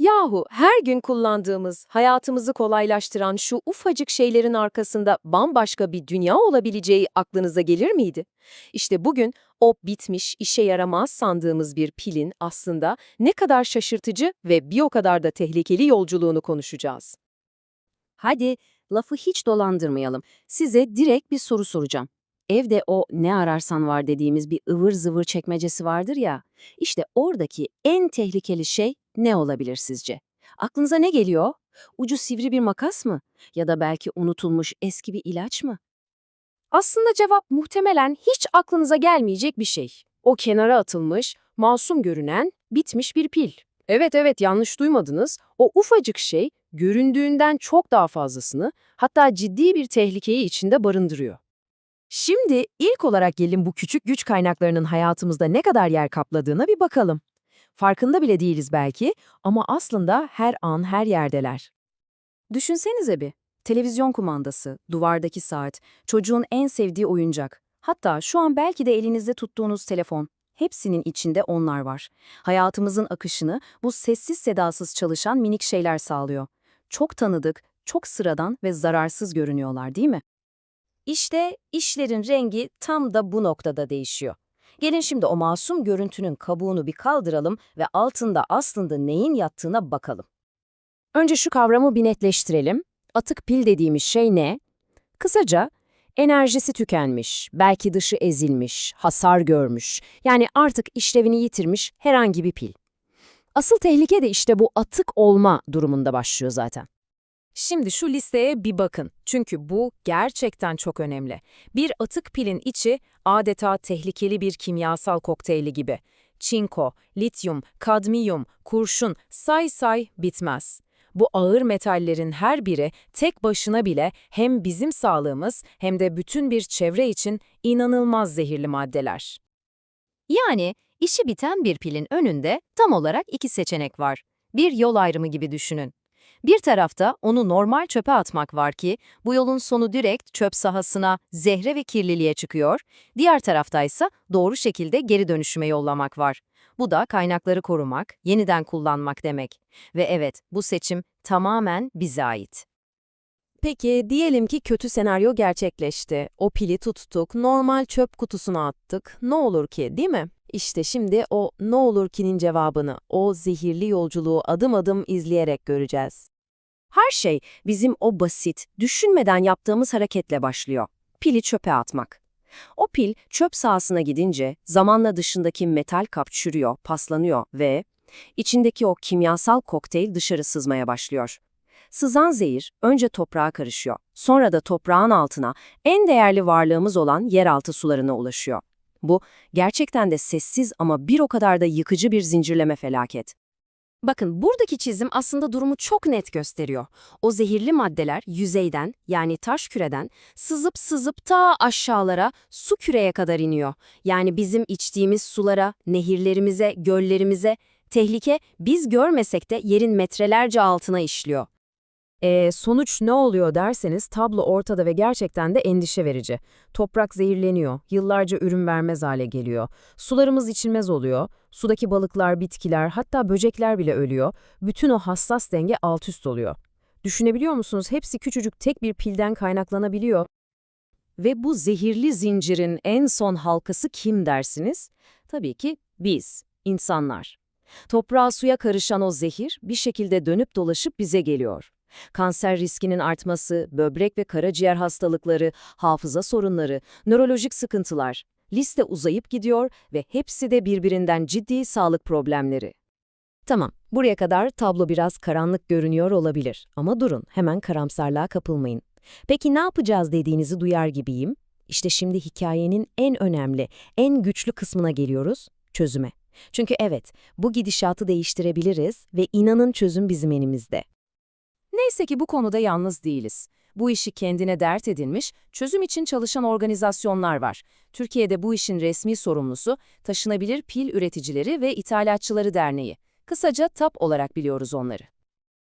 Yahu her gün kullandığımız, hayatımızı kolaylaştıran şu ufacık şeylerin arkasında bambaşka bir dünya olabileceği aklınıza gelir miydi? İşte bugün o bitmiş, işe yaramaz sandığımız bir pilin aslında ne kadar şaşırtıcı ve bir o kadar da tehlikeli yolculuğunu konuşacağız. Hadi lafı hiç dolandırmayalım. Size direkt bir soru soracağım. Evde o ne ararsan var dediğimiz bir ıvır zıvır çekmecesi vardır ya. İşte oradaki en tehlikeli şey ne olabilir sizce? Aklınıza ne geliyor? Ucu sivri bir makas mı? Ya da belki unutulmuş eski bir ilaç mı? Aslında cevap muhtemelen hiç aklınıza gelmeyecek bir şey. O kenara atılmış, masum görünen, bitmiş bir pil. Evet evet yanlış duymadınız. O ufacık şey göründüğünden çok daha fazlasını, hatta ciddi bir tehlikeyi içinde barındırıyor. Şimdi ilk olarak gelin bu küçük güç kaynaklarının hayatımızda ne kadar yer kapladığına bir bakalım. Farkında bile değiliz belki ama aslında her an her yerdeler. Düşünsenize bir. Televizyon kumandası, duvardaki saat, çocuğun en sevdiği oyuncak. Hatta şu an belki de elinizde tuttuğunuz telefon. Hepsinin içinde onlar var. Hayatımızın akışını bu sessiz sedasız çalışan minik şeyler sağlıyor. Çok tanıdık, çok sıradan ve zararsız görünüyorlar değil mi? İşte işlerin rengi tam da bu noktada değişiyor. Gelin şimdi o masum görüntünün kabuğunu bir kaldıralım ve altında aslında neyin yattığına bakalım. Önce şu kavramı bir netleştirelim. Atık pil dediğimiz şey ne? Kısaca, enerjisi tükenmiş, belki dışı ezilmiş, hasar görmüş, yani artık işlevini yitirmiş herhangi bir pil. Asıl tehlike de işte bu atık olma durumunda başlıyor zaten. Şimdi şu listeye bir bakın. Çünkü bu gerçekten çok önemli. Bir atık pilin içi adeta tehlikeli bir kimyasal kokteyli gibi. Çinko, lityum, kadmiyum, kurşun, say say bitmez. Bu ağır metallerin her biri tek başına bile hem bizim sağlığımız hem de bütün bir çevre için inanılmaz zehirli maddeler. Yani işi biten bir pilin önünde tam olarak iki seçenek var. Bir yol ayrımı gibi düşünün. Bir tarafta onu normal çöpe atmak var ki bu yolun sonu direkt çöp sahasına, zehre ve kirliliğe çıkıyor. Diğer taraftaysa doğru şekilde geri dönüşüme yollamak var. Bu da kaynakları korumak, yeniden kullanmak demek. Ve evet, bu seçim tamamen bize ait. Peki diyelim ki kötü senaryo gerçekleşti. O pili tuttuk, normal çöp kutusuna attık. Ne olur ki, değil mi? İşte şimdi o ne olur ki'nin cevabını, o zehirli yolculuğu adım adım izleyerek göreceğiz. Her şey bizim o basit, düşünmeden yaptığımız hareketle başlıyor. Pili çöpe atmak. O pil çöp sahasına gidince zamanla dışındaki metal kap çürüyor, paslanıyor ve içindeki o kimyasal kokteyl dışarı sızmaya başlıyor. Sızan zehir önce toprağa karışıyor, sonra da toprağın altına en değerli varlığımız olan yeraltı sularına ulaşıyor. Bu gerçekten de sessiz ama bir o kadar da yıkıcı bir zincirleme felaket. Bakın buradaki çizim aslında durumu çok net gösteriyor. O zehirli maddeler yüzeyden yani taş küreden sızıp sızıp ta aşağılara su küreye kadar iniyor. Yani bizim içtiğimiz sulara, nehirlerimize, göllerimize tehlike biz görmesek de yerin metrelerce altına işliyor. E, sonuç ne oluyor derseniz tablo ortada ve gerçekten de endişe verici. Toprak zehirleniyor, yıllarca ürün vermez hale geliyor. Sularımız içilmez oluyor, sudaki balıklar, bitkiler hatta böcekler bile ölüyor. Bütün o hassas denge alt üst oluyor. Düşünebiliyor musunuz? Hepsi küçücük tek bir pilden kaynaklanabiliyor. Ve bu zehirli zincirin en son halkası kim dersiniz? Tabii ki biz, insanlar. Toprağa suya karışan o zehir bir şekilde dönüp dolaşıp bize geliyor. Kanser riskinin artması, böbrek ve karaciğer hastalıkları, hafıza sorunları, nörolojik sıkıntılar. Liste uzayıp gidiyor ve hepsi de birbirinden ciddi sağlık problemleri. Tamam, buraya kadar tablo biraz karanlık görünüyor olabilir ama durun, hemen karamsarlığa kapılmayın. Peki ne yapacağız dediğinizi duyar gibiyim. İşte şimdi hikayenin en önemli, en güçlü kısmına geliyoruz, çözüme. Çünkü evet, bu gidişatı değiştirebiliriz ve inanın çözüm bizim elimizde. Neyse ki bu konuda yalnız değiliz. Bu işi kendine dert edinmiş, çözüm için çalışan organizasyonlar var. Türkiye'de bu işin resmi sorumlusu Taşınabilir Pil Üreticileri ve İthalatçıları Derneği. Kısaca TAP olarak biliyoruz onları.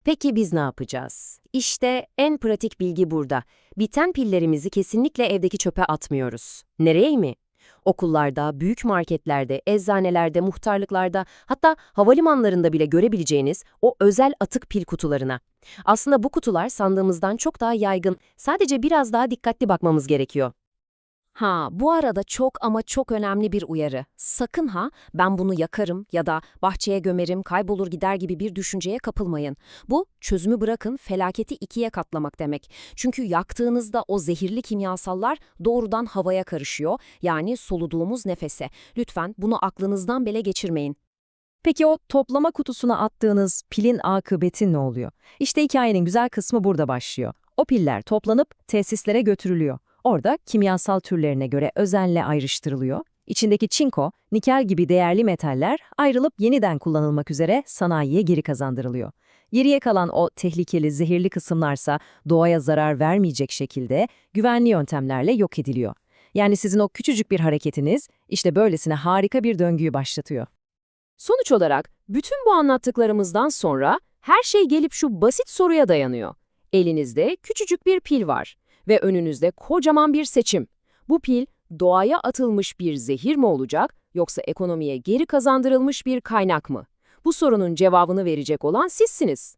Peki biz ne yapacağız? İşte en pratik bilgi burada. Biten pillerimizi kesinlikle evdeki çöpe atmıyoruz. Nereye mi? Okullarda, büyük marketlerde, eczanelerde, muhtarlıklarda, hatta havalimanlarında bile görebileceğiniz o özel atık pil kutularına. Aslında bu kutular sandığımızdan çok daha yaygın, sadece biraz daha dikkatli bakmamız gerekiyor. Ha, bu arada çok ama çok önemli bir uyarı. Sakın ha, ben bunu yakarım ya da bahçeye gömerim, kaybolur gider gibi bir düşünceye kapılmayın. Bu, çözümü bırakın, felaketi ikiye katlamak demek. Çünkü yaktığınızda o zehirli kimyasallar doğrudan havaya karışıyor, yani soluduğumuz nefese. Lütfen bunu aklınızdan bile geçirmeyin. Peki o toplama kutusuna attığınız pilin akıbeti ne oluyor? İşte hikayenin güzel kısmı burada başlıyor. O piller toplanıp tesislere götürülüyor. Orada kimyasal türlerine göre özenle ayrıştırılıyor. İçindeki çinko, nikel gibi değerli metaller ayrılıp yeniden kullanılmak üzere sanayiye geri kazandırılıyor. Geriye kalan o tehlikeli, zehirli kısımlarsa doğaya zarar vermeyecek şekilde güvenli yöntemlerle yok ediliyor. Yani sizin o küçücük bir hareketiniz işte böylesine harika bir döngüyü başlatıyor. Sonuç olarak bütün bu anlattıklarımızdan sonra her şey gelip şu basit soruya dayanıyor. Elinizde küçücük bir pil var ve önünüzde kocaman bir seçim. Bu pil doğaya atılmış bir zehir mi olacak yoksa ekonomiye geri kazandırılmış bir kaynak mı? Bu sorunun cevabını verecek olan sizsiniz.